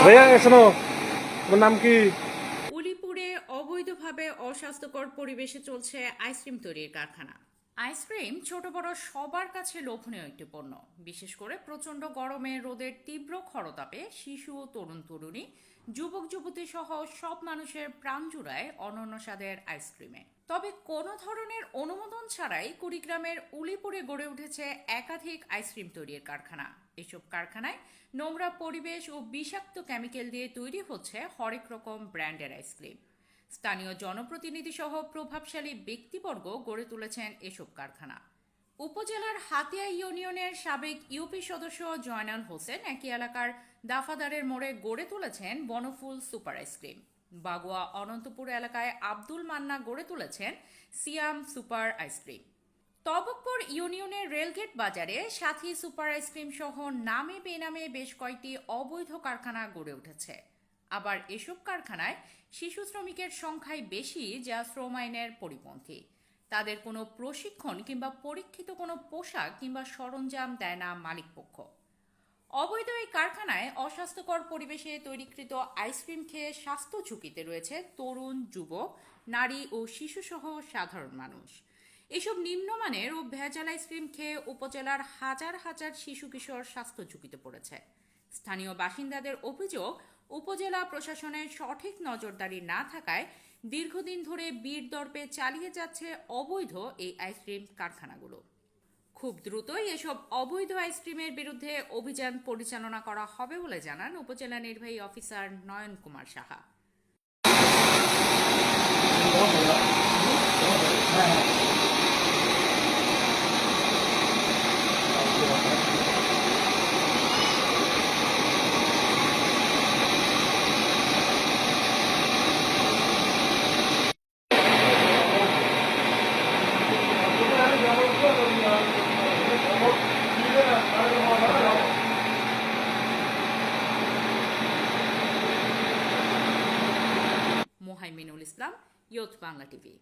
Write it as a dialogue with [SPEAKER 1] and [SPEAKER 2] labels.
[SPEAKER 1] ভাইয়া শোনো নাম কি?
[SPEAKER 2] অবৈধভাবে অস্বাস্থ্যকর পরিবেশে চলছে আইসক্রিম তৈরির কারখানা। আইসক্রিম ছোট বড় সবার কাছে লোভনীয় একটি পণ্য। বিশেষ করে প্রচণ্ড গরমে রোদের তীব্র খরতাপে শিশু ও তরুণ তরুণী, যুবক যুবতী সহ সব মানুষের প্রাণ জুড়ায় অনন্য স্বাদের আইসক্রিমে তবে কোনো ধরনের অনুমোদন ছাড়াই কুড়িগ্রামের উলিপুরে গড়ে উঠেছে একাধিক আইসক্রিম তৈরির কারখানা। এসব কারখানায় নোংরা পরিবেশ ও বিষাক্ত কেমিক্যাল দিয়ে তৈরি হচ্ছে হরেক রকম ব্র্যান্ডের আইসক্রিম স্থানীয় জনপ্রতিনিধি সহ প্রভাবশালী ব্যক্তিবর্গ গড়ে তুলেছেন এসব কারখানা। উপজেলার হাতিয়া ইউনিয়নের সাবেক ইউপি সদস্য জয়নাল হোসেন একই এলাকার দাফাদারের মোড়ে গড়ে তুলেছেন Banaful super ice cream Bagua Anantapur এলাকায় আব্দুল মান্না গড়ে তুলেছেন সিয়াম সুপার আইসক্রিম তবকপুর ইউনিয়নের রেলগেট বাজারে সাথী সুপার আইসক্রিম সহ নামে বেনামে বেশ কয়েকটি অবৈধ কারখানা গড়ে উঠেছে। আবার এসব কারখানায় শিশু শ্রমিকের সংখ্যাই বেশি যা শ্রম আইনের পরিপন্থী। তাদের কোনো প্রশিক্ষণ কিংবা পরীক্ষিত কোনো পোশাক কিংবা সরঞ্জাম দেয় না মালিকপক্ষ। অবৈধ এই কারখানায় অস্বাস্থ্যকর পরিবেশে তৈরিকৃত আইসক্রিম খেয়ে স্বাস্থ্য ঝুঁকিতে রয়েছে তরুণ, যুবক, নারী ও শিশুসহ সাধারণ মানুষ। এসব নিম্নমানের ও ভেজাল আইসক্রিম খেয়ে উপজেলার হাজার হাজার শিশু কিশোর স্বাস্থ্য ঝুঁকিতে পড়েছে। স্থানীয় বাসিন্দাদের অভিযোগ উপজেলা প্রশাসনের সঠিক নজরদারি না থাকায় দীর্ঘদিন ধরে বীর দর্পে চালিয়ে যাচ্ছে অবৈধ এই আইসক্রিম কারখানাগুলো। খুব দ্রুতই এসব অবৈধ আইসক্রিমের বিরুদ্ধে অভিযান পরিচালনা করা হবে বলে জানান উপজেলা নির্বাহী officer Nayan Kumar Saha. Haiminul Islam youth Bangla TV